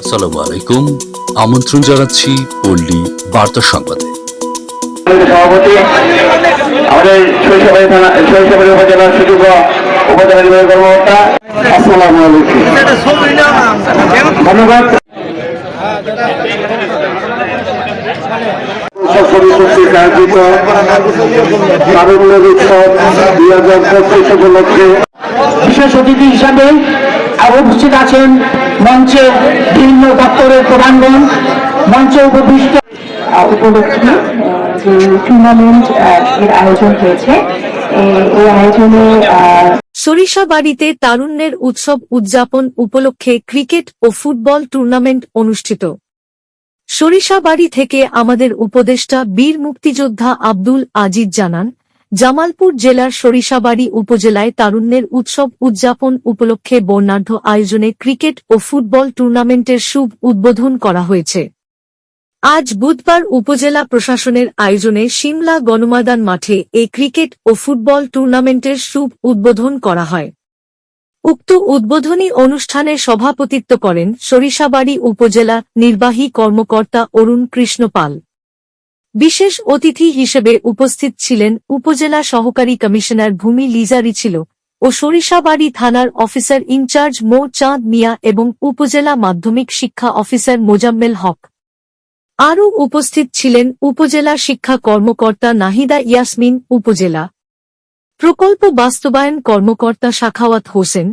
আসসালামু আলাইকুম। আমন্ত্রণ জানাচ্ছি পল্লী বার্তা সংবাদে। সভাপতি আমাদের শৈশবের থানা শৈশবের উপজেলার সুযোগ উপজেলা নির্বাহী কর্মকর্তা আসসালামু আলাইকুম। ধন্যবাদ। আয়োজিত তারুণ্য উৎসব দুই হাজার পঁচিশ উপলক্ষে বিশেষ অতিথি হিসাবে উপস্থিত আছেন মঞ্চে বিভিন্ন দপ্তরের প্রধানগণ মঞ্চে উপবিষ্ট উপলক্ষে যে টুর্নামেন্ট এর আয়োজন হয়েছে। এই আয়োজনে সরিষাবাড়িতে তারুণ্যের উৎসব উদযাপন উপলক্ষে ক্রিকেট ও ফুটবল টুর্নামেন্ট অনুষ্ঠিত। সরিষাবাড়ি থেকে আমাদের উপদেষ্টা বীর মুক্তিযোদ্ধা আব্দুল আজিজ জানান জামালপুর জেলার সরিষাবাড়ি উপজেলায় তারুণ্যের উৎসব উদযাপন উপলক্ষে বর্ণাঢ্য আয়োজনে ক্রিকেট ও ফুটবল টুর্নামেন্টের শুভ উদ্বোধন করা হয়েছে। আজ বুধবার উপজেলা প্রশাসনের আয়োজনে সিমলা গণমাদান মাঠে এই ক্রিকেট ও ফুটবল টুর্নামেন্টের শুভ উদ্বোধন করা হয়। উক্ত উদ্বোধনী অনুষ্ঠানে সভাপতিত্ব করেন সরিষাবাড়ি উপজেলা নির্বাহী কর্মকর্তা অরুণ কৃষ্ণ পাল বিশেষ অতিথি হিসেবে উপস্থিত ছিলেন উপজেলা সহকারী কমিশনার ভূমি লিজারি ছিল ও সরিষাবাড়ি থানার অফিসার ইনচার্জ মো চাঁদ মিয়া এবং উপজেলা মাধ্যমিক শিক্ষা অফিসার মোজাম্মেল হক। আরও উপস্থিত ছিলেন উপজেলা শিক্ষা কর্মকর্তা নাহিদা ইয়াসমিন, উপজেলা প্রকল্প বাস্তবায়ন কর্মকর্তা শাখাওয়াত হোসেন,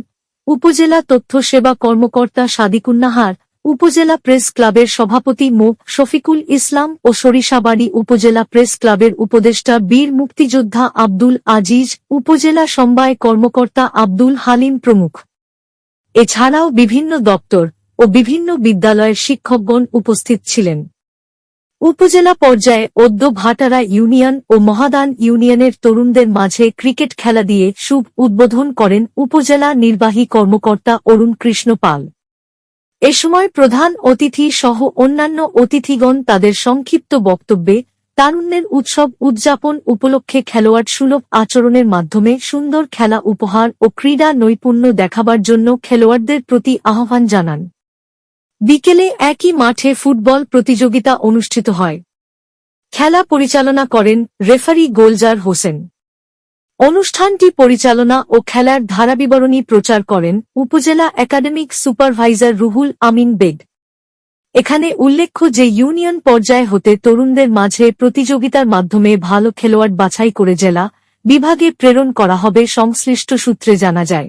উপজেলা তথ্য সেবা কর্মকর্তা সাদিকুন্নাহার উপজেলা প্রেস ক্লাবের সভাপতি মো. শফিকুল ইসলাম ও সরিষাবাড়ি উপজেলা প্রেস ক্লাবের উপদেষ্টা বীর মুক্তিযোদ্ধা আব্দুল আজিজ, উপজেলা সমবায় কর্মকর্তা আব্দুল হালিম প্রমুখ। এছাড়াও বিভিন্ন দপ্তর ও বিভিন্ন বিদ্যালয়ের শিক্ষকগণ উপস্থিত ছিলেন। উপজেলা পর্যায়ে অদ্য ভাটারা ইউনিয়ন ও মহাদান ইউনিয়নের তরুণদের মাঝে ক্রিকেট খেলা দিয়ে শুভ উদ্বোধন করেন উপজেলা নির্বাহী কর্মকর্তা অরুণ কৃষ্ণ পাল এ সময় প্রধান অতিথি সহ অন্যান্য অতিথিগণ তাদের সংক্ষিপ্ত বক্তব্যে তারুণ্যের উৎসব উদযাপন উপলক্ষে খেলোয়াড় সুলভ আচরণের মাধ্যমে সুন্দর খেলা উপহার ও ক্রীড়া নৈপুণ্য দেখাবার জন্য খেলোয়াড়দের প্রতি আহ্বান জানান। বিকেলে একই মাঠে ফুটবল প্রতিযোগিতা অনুষ্ঠিত হয়। খেলা পরিচালনা করেন রেফারি গোলজার হোসেন। অনুষ্ঠানটি পরিচালনা ও খেলার ধারাবিবরণী প্রচার করেন উপজেলা একাডেমিক সুপারভাইজার রুহুল আমিন বেগ। এখানে উল্লেখ্য যে ইউনিয়ন পর্যায় হতে তরুণদের মাঝে প্রতিযোগিতার মাধ্যমে ভালো খেলোয়াড় বাছাই করে জেলা বিভাগে প্রেরণ করা হবে সংশ্লিষ্ট সূত্রে জানা যায়।